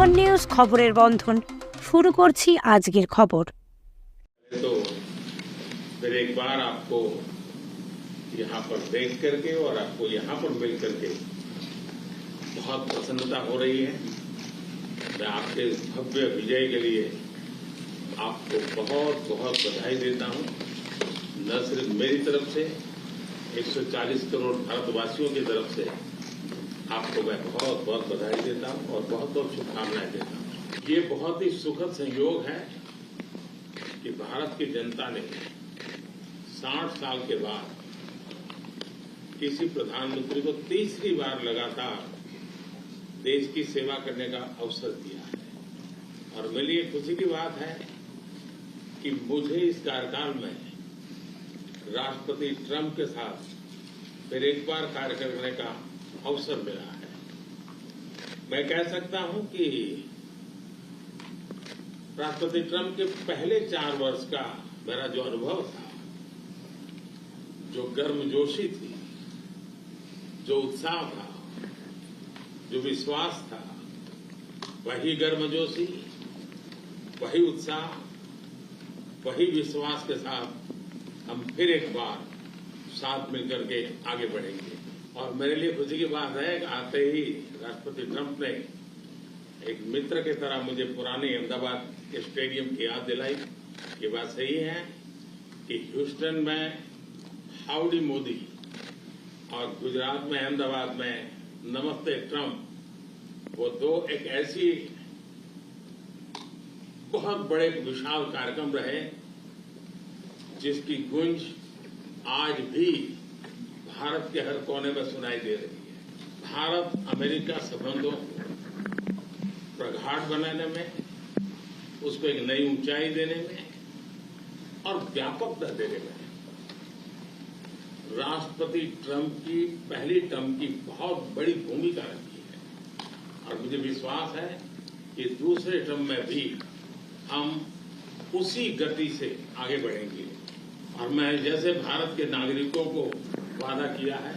Seven news খবরের বন্ধন শুরু করছি আজকের খবর तो फिर एक बार आपको यहाँ पर देख करके और आपको यहाँ पर मिल करके बहुत प्रसन्नता हो रही है मैं आपके इस भव्य विजय के लिए आपको बहुत बहुत बधाई देता हूँ न सिर्फ मेरी तरफ से 140 करोड़ भारतवासियों की तरफ से आपको मैं बहुत बहुत बधाई देता हूँ और बहुत बहुत शुभकामनाएँ देता हूँ। ये बहुत ही सुखद संयोग है कि भारत की जनता ने 60 साल के बाद किसी प्रधानमंत्री को तीसरी बार लगातार देश की सेवा करने का अवसर दिया है। और मेरे लिए खुशी की बात है कि मुझे इस कार्यकाल में राष्ट्रपति ट्रंप के साथ फिर एक बार कार्य करने का अवसर मिला है। मैं कह सकता हूँ कि राष्ट्रपति ट्रंप के पहले चार वर्ष का मेरा जो अनुभव था, जो गर्मजोशी थी, जो उत्साह था, जो विश्वास था, वही गर्मजोशी, वही उत्साह, वही विश्वास के साथ हम फिर एक बार साथ मिलकर के आगे बढ़ेंगे। और मेरे लिए खुशी की बात है कि आते ही राष्ट्रपति ट्रंप ने एक मित्र की तरह मुझे पुराने अहमदाबाद स्टेडियम की याद दिलाई। ये बात सही है कि ह्यूस्टन में हाउडी मोदी और गुजरात में अहमदाबाद में नमस्ते ट्रंप, वो दो एक ऐसी बहुत बड़े विशाल कार्यक्रम रहे जिसकी गुंज आज भी भारत के हर कोने में सुनाई दे रही है। भारत अमेरिका संबंधों को प्रगाढ़ बनाने में, उसको एक नई ऊंचाई देने में और व्यापकता देने में। राष्ट्रपति ट्रंप की पहली टर्म की बहुत बड़ी भूमिका रही है। और मुझे विश्वास है कि दूसरे टर्म में भी हम उसी गति से आगे बढ़ेंगे। और मैं जैसे भारत के नागरिकों को वादा किया है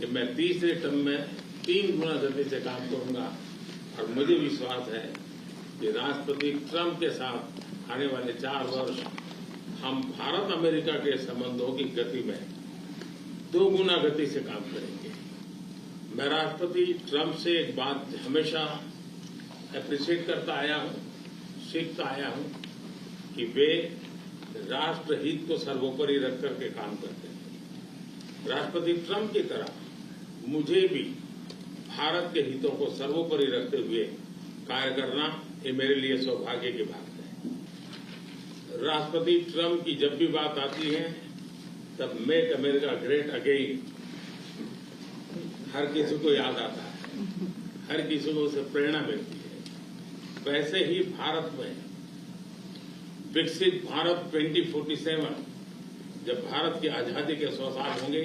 कि मैं तीसरे टर्म में तीन गुना गति से काम करूँगा, और मुझे विश्वास है कि राष्ट्रपति ट्रंप के साथ आने वाले चार वर्ष हम भारत अमेरिका के संबंधों की गति में दो गुना गति से काम करेंगे। मैं राष्ट्रपति ट्रंप से एक बात हमेशा अप्रिशिएट करता आया हूँ, सीखता आया हूँ कि वे राष्ट्रहित को सर्वोपरि रख करके काम करते हैं। राष्ट्रपति ट्रंप की तरह मुझे भी भारत के हितों को सर्वोपरि रखते हुए कार्य करना ये मेरे लिए सौभाग्य की बात है। राष्ट्रपति ट्रंप की जब भी बात आती है, तब मेक अमेरिका ग्रेट अगेन हर किसी को याद आता है। हर किसी को उसे प्रेरणा मिलती है। वैसे ही भारत में विकसित भारत 2047 जब भारत की आज़ादी के सौ साल होंगे,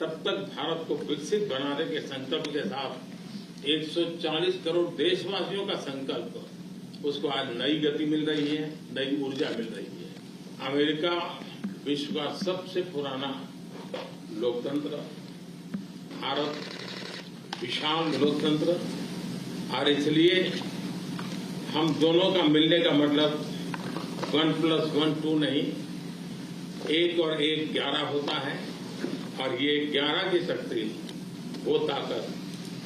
तब तक भारत को विकसित बनाने के संकल्प के साथ 140 करोड़ देशवासियों का संकल्प, उसको आज नई गति मिल रही है, नई ऊर्जा मिल रही है। अमेरिका विश्व का सबसे पुराना लोकतंत्र, भारत विशाल लोकतंत्र, और इसलिए हम दोनों का मिलने का मतलब वन प्लस वन टू नहीं, एक और एक ग्यारह होता है, और ये ग्यारह की शक्ति वो ताकत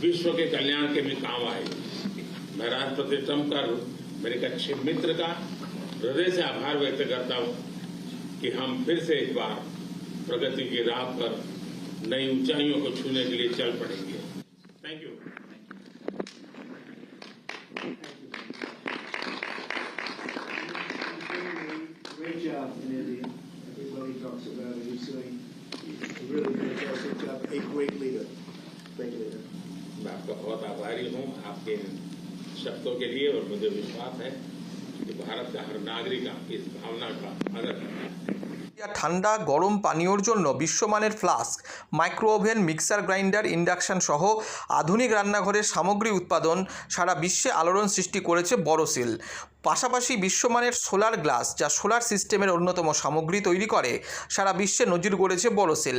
विश्व के कल्याण के भी काम आएगी मैं राष्ट्रपति ट्रंप का, मेरे एक अच्छे मित्र का हृदय से आभार व्यक्त करता हूँ कि हम फिर से एक बार प्रगति की राह पर नई ऊंचाइयों को छूने के लिए चल पड़ेंगे। थैंक यू शब्दों के लिए और मुझे विश्वास है कि भारत का हर नागरिक आपकी इस भावना का आदर करता है ঠান্ডা গরম পানীয়র জন্য বিশ্বমানের flask micro oven mixer grinder induction সহ আধুনিক রান্নাঘরের সামগ্রী উৎপাদন সারা বিশ্বে আলোড়ন সৃষ্টি করেছে বড়সিল পাশাপাশি বিশ্বমানের সোলার গ্লাস, যা সোলার সিস্টেমের অন্যতম সামগ্রী তৈরি করে, সারা বিশ্বে নজির গড়েছে বোরোসিল।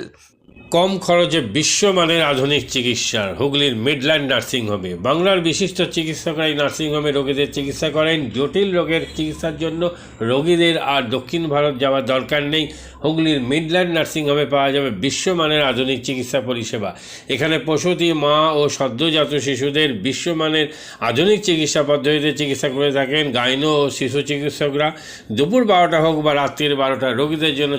কম খরচে বিশ্বমানের আধুনিক চিকিৎসার হুগলির মিডল্যান্ড নার্সিংহোমে বাংলার বিশিষ্ট চিকিৎসকরা এই নার্সিংহোমে রোগীদের চিকিৎসা করেন। জটিল রোগের চিকিৎসার জন্য রোগীদের আর দক্ষিণ ভারত যাওয়ার দরকার নেই। হুগলির মিডল্যান্ড নার্সিংহোমে পাওয়া যাবে বিশ্বমানের আধুনিক চিকিৎসা পরিষেবা। এখানে প্রসূতি, মা ও সদ্যজাত শিশুদের বিশ্বমানের আধুনিক চিকিৎসা পদ্ধতিতে চিকিৎসা করে থাকেন। গাইনো ও শিশু চিকিৎসকরা দুপুর বারোটা হোক বা রাত্রির বারোটা রোগীদের জন্য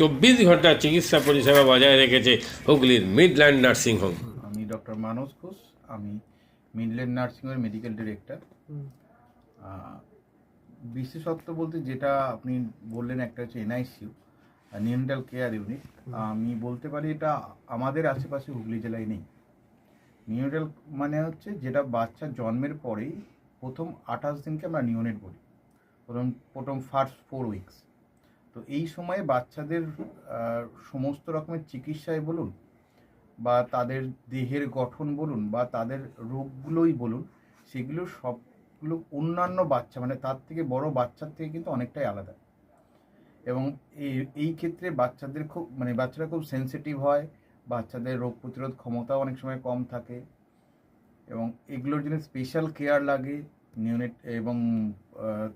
চব্বিশ ঘণ্টা চিকিৎসা পরিষেবা বজায় রেখেছে হুগলির মিডল্যান্ড নার্সিং হোম আমি ডক্টর মানস ঘোষ আমি মিডল্যান্ড নার্সিংয়ের মেডিকেল ডিরেক্টর। বিশেষত্ব বলতে যেটা আপনি বললেন একটা হচ্ছে এনআইসিউ নিউন্ডাল কেয়ার ইউনিট। আমি বলতে পারি এটা আমাদের আশেপাশে হুগলি জেলায় নেই। নিউনেটাল মানে হচ্ছে যেটা বাচ্চা জন্মের পরেই প্রথম আঠাশ দিনকে আমরা নিউনেট বলি। প্রথম প্রথম ফার্স্ট ফোর উইকস তো এই সময়ে বাচ্চাদের সমস্ত রকমের চিকিৎসায় বলুন বা তাদের দেহের গঠন বলুন বা তাদের রোগগুলোই বলুন, সেগুলো সবগুলো অন্যান্য বাচ্চা মানে তার থেকে বড় বাচ্চার থেকে কিন্তু অনেকটাই আলাদা। এবং এই এই ক্ষেত্রে বাচ্চাদের খুব মানে বাচ্চারা খুব সেনসিটিভ হয়, বাচ্চাদের রোগ প্রতিরোধ ক্ষমতাও অনেক সময় কম থাকে। এবং এগুলোর জন্য স্পেশাল কেয়ার লাগে নিউনেট এবং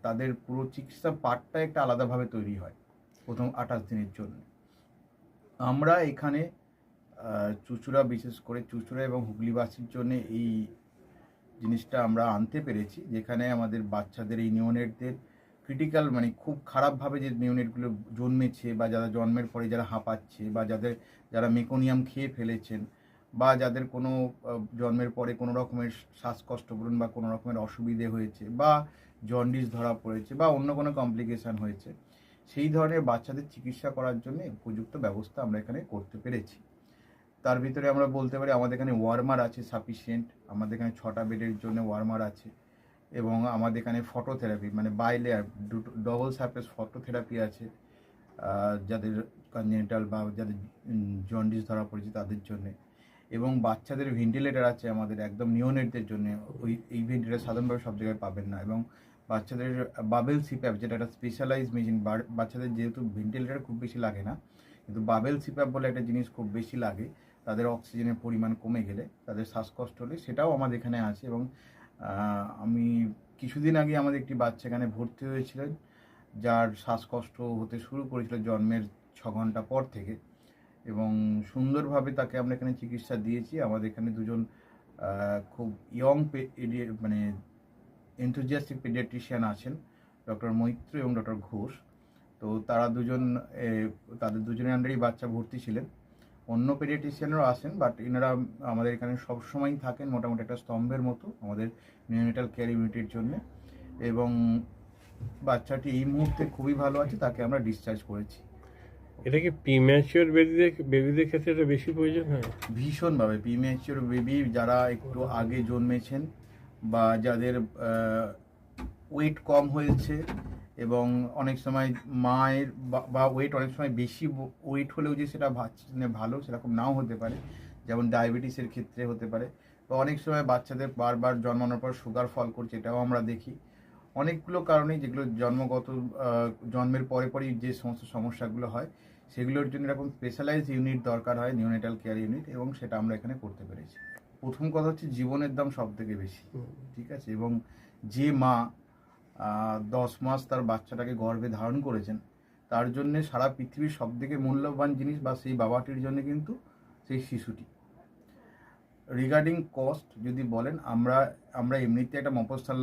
তাদের পুরো চিকিৎসা পার্টটা একটা আলাদাভাবে তৈরি হয় প্রথম আঠাশ দিনের জন্য। আমরা এখানে চুচুড়া বিশেষ করে চুচুড়া এবং হুগলিবাসীর জন্য এই জিনিসটা আমরা আনতে পেরেছি, যেখানে আমাদের বাচ্চাদের এই নিউনেটদের ক্রিটিক্যাল মানে খুব খারাপভাবে যে নিউনেটগুলো জন্মেছে বা যারা জন্মের পরে যারা হাঁপাচ্ছে বা যাদের, যারা মেকোনিয়াম খেয়ে ফেলেছেন বা যাদের কোনো জন্মের পরে কোনো রকমের শ্বাসকষ্ট বলুন বা কোনো রকমের অসুবিধে হয়েছে বা জন্ডিস ধরা পড়েছে বা অন্য কোনো কমপ্লিকেশান হয়েছে, সেই ধরনের বাচ্চাদের চিকিৎসা করার জন্য উপযুক্ত ব্যবস্থা আমরা এখানে করতে পেরেছি। তার ভিতরে আমরা বলতে পারি আমাদের এখানে ওয়ার্মার আছে সাফিসিয়েন্ট আমাদের এখানে ছটা বেডের জন্য ওয়ার্মার আছে এবং আমাদের এখানে ফটোথেরাপি মানে বাই লেয়ার দুটো ডবল সারফেস ফটোথেরাপি আছে যাদের কনজেন্টাল বা যাদের জন্ডিস ধরা পড়েছে তাদের জন্য। এবং বাচ্চাদের ভেন্টিলেটার আছে আমাদের একদম নিওনেটদের জন্য। ওই, এই ভেন্টিলেটার সাধারণভাবে সব জায়গায় পাবেন না এবং বাচ্চাদের বাবেল সিপ্যাপ যেটা একটা স্পেশালাইজ মেশিন বাচ্চাদের যেহেতু ভেন্টিলেটার খুব বেশি লাগে না, কিন্তু বাবেল সিপ্যাপ বলে একটা জিনিস খুব বেশি লাগে, তাদের অক্সিজেনের পরিমাণ কমে গেলে, তাদের শ্বাসকষ্ট হলে সেটাও আমাদের এখানে আছে এবং আমি কিছুদিন আগে আমাদের একটি বাচ্চা এখানে ভর্তি হয়েছিলেন, যার শ্বাসকষ্ট হতে শুরু করেছিল জন্মের ছ ঘণ্টা পর থেকে। এবং সুন্দরভাবে তাকে আমরা এখানে চিকিৎসা দিয়েছি। আমাদের এখানে দুজন খুব ইয়ং মানে এনথুজিয়াস্টিক পেডিয়াট্রিশিয়ান আছেন ডক্টর মৈত্র এবং ডক্টর ঘোষ। তো তারা দুজন তাদের দুজনের আন্ডারেই বাচ্চা ভর্তি ছিলেন। অন্য পেডিয়াট্রিশিয়ানরাও আসেন বাট এনারা আমাদের এখানে সবসময়ই থাকেন মোটামুটি একটা স্তম্ভের মতো আমাদের নিউনেটাল কেয়ার ইউনিটের জন্য। এবং বাচ্চাটি এই মুহূর্তে খুবই ভালো আছে, তাকে আমরা ডিসচার্জ করেছি। এটা কি প্রিম্যাচিওর বেবিদের বেবিদের ক্ষেত্রে এটা বেশি প্রয়োজন হয়? ভীষণভাবে প্রিম্যাচিওর বেবি যারা একটু আগে জন্মেছেন বা যাদের ওয়েট কম হয়েছে এবং অনেক সময় মায়ের বা- ওয়েট অনেক সময় বেশি ওয়েট হলেও যে সেটা মানে ভালো সেরকম নাও হতে পারে, যেমন ডায়াবেটিসের ক্ষেত্রে হতে পারে বা অনেক সময় বাচ্চাদের বারবার জন্মানোর পর সুগার ফল করছে, এটাও আমরা দেখি। অনেকগুলো কারণেই যেগুলো জন্মগত জন্মের পরে পরেই যে সমস্ত সমস্যাগুলো হয় সেগুলোর জন্য এরকম স্পেশালাইজ ইউনিট দরকার হয় নিউনেটাল কেয়ার ইউনিট এবং সেটা আমরা এখানে করতে পেরেছি। প্রথম কথা হচ্ছে জীবনের দাম সব থেকে বেশি ঠিক আছে? এবং যে মা দশ মাস তার বাচ্চাটাকে গর্ভে ধারণ করেছেন তার জন্য সারা পৃথিবীর সব থেকে মূল্যবান জিনিস বা সেই বাবাটির জন্য কিন্তু সেই শিশুটি। রিগার্ডিং কস্ট যদি বলেন আমরা আমরা এমনিতে একটা মফস্বল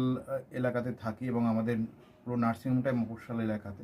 এলাকাতে থাকি এবং আমাদের পুরো নার্সিংহোমটাই মফস্বল এলাকাতে।